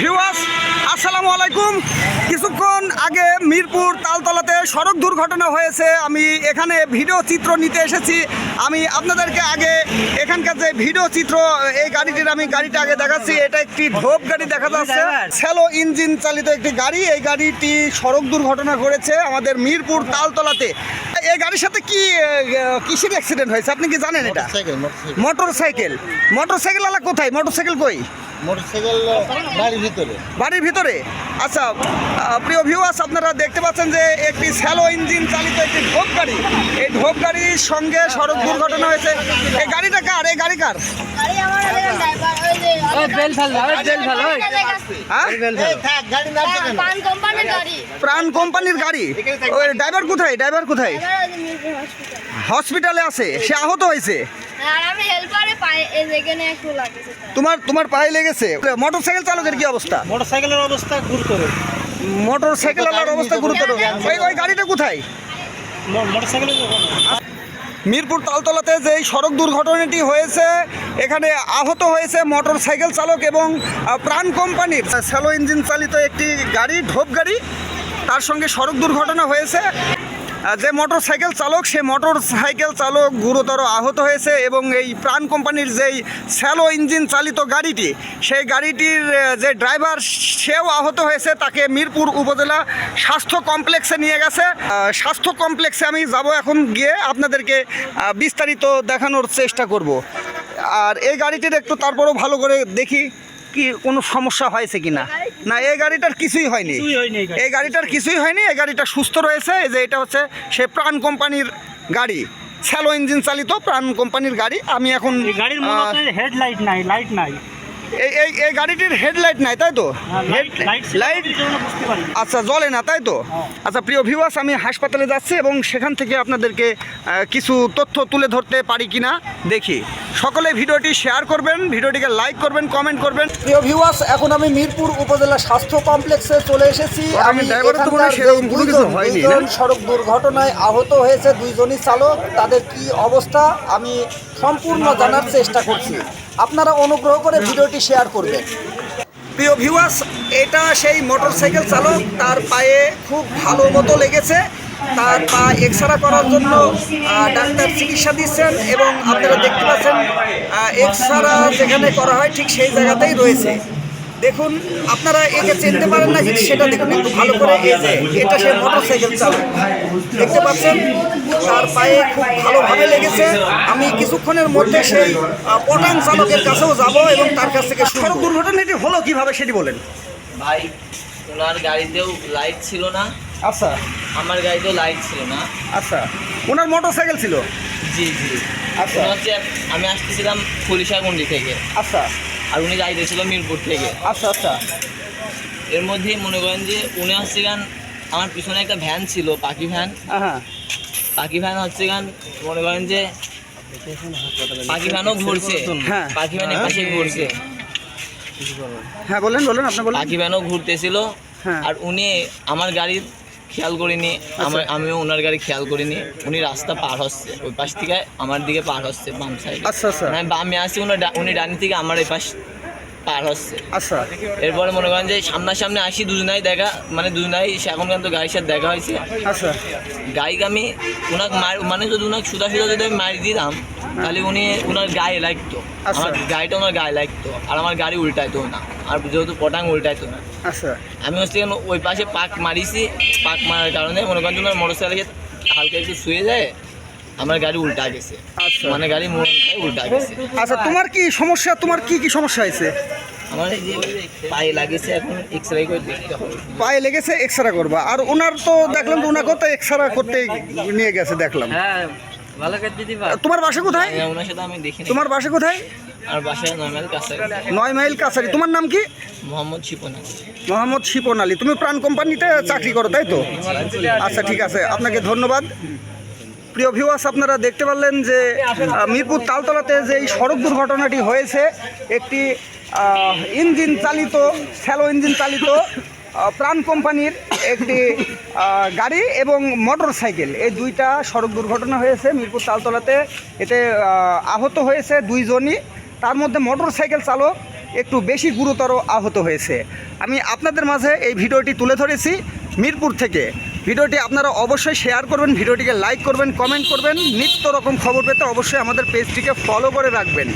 Viewers আসসালামু আলাইকুম। কিছুক্ষণ আগে মিরপুর তালতলাতে সড়ক দুর্ঘটনা হয়েছে। আমি এখানে ভিডিও চিত্র নিতে এসেছি। আমি আপনাদেরকে আগে এখানকার যে ভিডিও চিত্র এই গাড়িটির আমি গাড়িটা আগে দেখাচ্ছি। এটা একটি ঢোপ গাড়ি দেখা যাচ্ছে। স্যালো ইঞ্জিন চালিত একটি গাড়ি। এই গাড়িটি সড়ক দুর্ঘটনা ঘটেছে আমাদের মিরপুর তালতলাতে। এই গাড়ির সাথে কি কিসের অ্যাক্সিডেন্ট হয়েছে? আপনি কি জানেন এটা? মোটর সাইকেল মোটর সাইকেল আলা কোথায়? মোটর সাইকেল কই? মোটরসাইকেল বাড়ির ভিতরে। বাড়ির ভিতরে? আচ্ছা প্রিয় ভিউয়ার্স আপনারা দেখতে পাচ্ছেন যে একটি স্যালো ইঞ্জিন চালিত একটি ঢোপ গাড়ি। এই ঢোপ গাড়ির সঙ্গে সড়ক দুর্ঘটনা হয়েছে। এই গাড়িটা কার? এই গাড়ি কার? আরে আমার ড্রাইভার ওই যে ওই বেল ফেল ওই। বেল ফেল ওই হ্যাঁ এই থাক গাড়ি নামছে কেন? পান কোম্পানির গাড়ি। প্রাণ কোম্পানির গাড়ি? ওই ড্রাইভার কোথায়? ড্রাইভার কোথায়? হসপিটালে আছে। সে আহত হয়েছে। আর আমি হেল্পারে পাই এই একটু লাগেছে তোমার তোমার পায়ে লেগেছে? মোটর সাইকেল চালকের কি অবস্থা? মোটরসাইকেলের অবস্থা গুরুতর। মোটর সাইকেল অবস্থা গুরুতর। ওই ওই গাড়িটা কোথায়? মোটরসাইকেলের মিরপুর তালতলাতে যে সড়ক দুর্ঘটনাটি হয়েছে এখানে আহত হয়েছে মোটর সাইকেল চালক এবং প্রাণ কোম্পানির। স্যালো ইঞ্জিন চালিত একটি গাড়ি ঢোপ গাড়ি তার সঙ্গে সড়ক দুর্ঘটনা হয়েছে। যে মোটর সাইকেল চালক, সে মোটর সাইকেল চালক গুরুতর আহত হয়েছে এবং এই প্রাণ কোম্পানির যেই স্যালো ইঞ্জিন চালিত গাড়িটি, সেই গাড়িটির যে ড্রাইভার, সেও আহত হয়েছে। তাকে মিরপুর উপজেলা স্বাস্থ্য কমপ্লেক্সে নিয়ে গেছে। স্বাস্থ্য কমপ্লেক্সে আমি যাব এখন গিয়ে আপনাদেরকে বিস্তারিত দেখানোর চেষ্টা করব। আর এই গাড়িটির একটু তারপরও ভালো করে দেখি কি কোনো সমস্যা হয়েছে কি না না এই গাড়িটার কিছুই হয়নি। এই গাড়িটার কিছুই হয়নি এই গাড়িটা সুস্থ রয়েছে এই যে এটা হচ্ছে সে প্রাণ কোম্পানির গাড়ি। স্যালো ইঞ্জিন চালিত প্রাণ কোম্পানির গাড়ি। আমি এখন গাড়ির হেডলাইট নাই লাইট নাই। এই এই এই গাড়িটির হেডলাইট নাই তাই তো? লাইট লাইট আচ্ছা জ্বলে না তাই তো? হ্যাঁ। আচ্ছা প্রিয় ভিউয়ার্স আমি হাসপাতালে যাচ্ছি এবং সেখান থেকে আপনাদেরকে কিছু তথ্য তুলে ধরতে পারি কিনা দেখি। সকলে ভিডিওটি শেয়ার করবেন ভিডিওটিকে লাইক করবেন কমেন্ট করবেন। প্রিয় ভিউয়ার্স এখন আমি মিরপুর উপজেলা স্বাস্থ্য কমপ্লেক্সে চলে এসেছি। আমি দুইজন সড়ক দুর্ঘটনায় আহত হয়েছে দুইজনই চালক। তাদের কি অবস্থা? আমি সম্পূর্ণ জানার চেষ্টা করছি। আপনারা অনুগ্রহ করে ভিডিওটি শেয়ার করবেন। প্রিয় ভিউয়ার্স এটা সেই মোটরসাইকেল চালক। তার পায়ে খুব ভালো মতো লেগেছে। তার পা এক্সরা করার জন্য ডাক্তার চিকিৎসা দিচ্ছেন এবং আপনারা দেখতে পাচ্ছেন এক্সরা যেখানে করা হয় ঠিক সেই জায়গাতেই রয়েছে। দেখুন আপনারা একে চিনতে পারেন না কিন্তু সেটা দেখুন একটু ভালো করে এই যে এটা সে মোটরসাইকেল চালক। দেখতে পাচ্ছেন তার পায়ে খুব ভালোভাবে লেগেছে। আমি কিছুক্ষণের মধ্যে সেই আহ, পটাং চালকের কাছেও যাব এবং তার কাছ থেকে সড়ক দুর্ঘটনাটি হলো কীভাবে সেটি বলেন। ভাই ওনার গাড়িতেও লাইট ছিল না। আচ্ছা। আমার গাড়িতেও লাইট ছিল না। আচ্ছা। ওনার মোটরসাইকেল ছিল? জি জি। আচ্ছা। হচ্ছে আমি আসতেছিলাম ফুলিশাগুন্ডি থেকে। আচ্ছা। আর উনি যাইতেছিল মিরপুর থেকে। আচ্ছা আচ্ছা। এর মধ্যেই মনে করেন যে উনি হচ্ছে গান আমার পিছনে একটা ভ্যান ছিল পাখি ভ্যান হ্যাঁ পাখি ভ্যান হচ্ছে গান মনে করেন যে পাখি ভ্যানও ঘুরছে। হ্যাঁ। পাখি ভ্যান পাশে ঘুরছে। হ্যাঁ বলেন বলেন আপনি বলেন। পাখি ভ্যানও ঘুরতেছিল। হ্যাঁ। আর উনি আমার গাড়ির খেয়াল করিনি আমার আমিও ওনার গাড়ি খেয়াল করিনি উনি রাস্তা পার হচ্ছে ওই পাশ থেকে আমার দিকে পার হচ্ছে বাম সাইড আচ্ছা আচ্ছা। মানে বামে আসছি উনি উনি ডানি থেকে আমার এই পাশ পার হচ্ছে। আচ্ছা। এরপরে মনে করেন যে সামনাসামনি আসি দুজনাই দেখা মানে দুজনাই সে এখন কিন্তু গাড়ির সাথে দেখা হয়েছে। আচ্ছা। গাড়িকে আমি ওনাকে মার মানে যদি ওনাকে সুদা সুদা যদি আমি মারি দিতাম তাহলে উনি ওনার গায়ে লাগতো আচ্ছা। আমার গাড়িটা ওনার গায়ে লাগতো আর আমার গাড়ি উল্টাইতো না। আর যেহেতু পটাং উল্টাইতো না। আচ্ছা। আমি হচ্ছে ওই পাশে পাক মারিছি। পাক মারার কারণে মনে করেন তোমার মোটর সাইকেল হালকা একটু শুয়ে যায় আমার গাড়ি উল্টা গেছে। আচ্ছা। মানে গাড়ি উল্টা গেছে। আচ্ছা তোমার কি সমস্যা? তোমার কি কি সমস্যা হয়েছে? আমার পায়ে লাগিয়েছে এখন এক্স রে করে দেখতে হবে। পায়ে লেগেছে এক্সরা করবা। আর ওনার তো দেখলাম তো ওনাকেও তো এক্সরা করতে নিয়ে গেছে দেখলাম। হ্যাঁ। তোমার বাসা কোথায়? হ্যাঁ, তোমার বাসা কোথায়? নয় মাইল কাছারি তোমার নাম কি? মোহাম্মদ শিপনা মোহাম্মদ শিপন আলী। তুমি প্রাণ কোম্পানিতে চাকরি করো তাই তো? আচ্ছা ঠিক আছে। আপনাকে ধন্যবাদ। প্রিয় ভিউয়ার্স আপনারা দেখতে পারলেন যে মিরপুর তালতলাতে যে এই সড়ক দুর্ঘটনাটি হয়েছে একটি ইঞ্জিন চালিত স্যালো ইঞ্জিন চালিত প্রাণ কোম্পানির একটি গাড়ি এবং মোটর সাইকেল এই দুইটা সড়ক দুর্ঘটনা হয়েছে মিরপুর তালতলাতে। এতে আহত হয়েছে দুইজনই। তার মধ্যে মোটর সাইকেল চালক একটু বেশি গুরুতর আহত হয়েছে। আমি আপনাদের মাঝে এই ভিডিওটি তুলে ধরেছি মিরপুর থেকে। ভিডিওটি আপনারা অবশ্যই শেয়ার করবেন, ভিডিওটিকে লাইক করবেন, কমেন্ট করবেন। নিত্য রকম খবর পেতে অবশ্যই আমাদের পেজটিকে ফলো করে রাখবেন।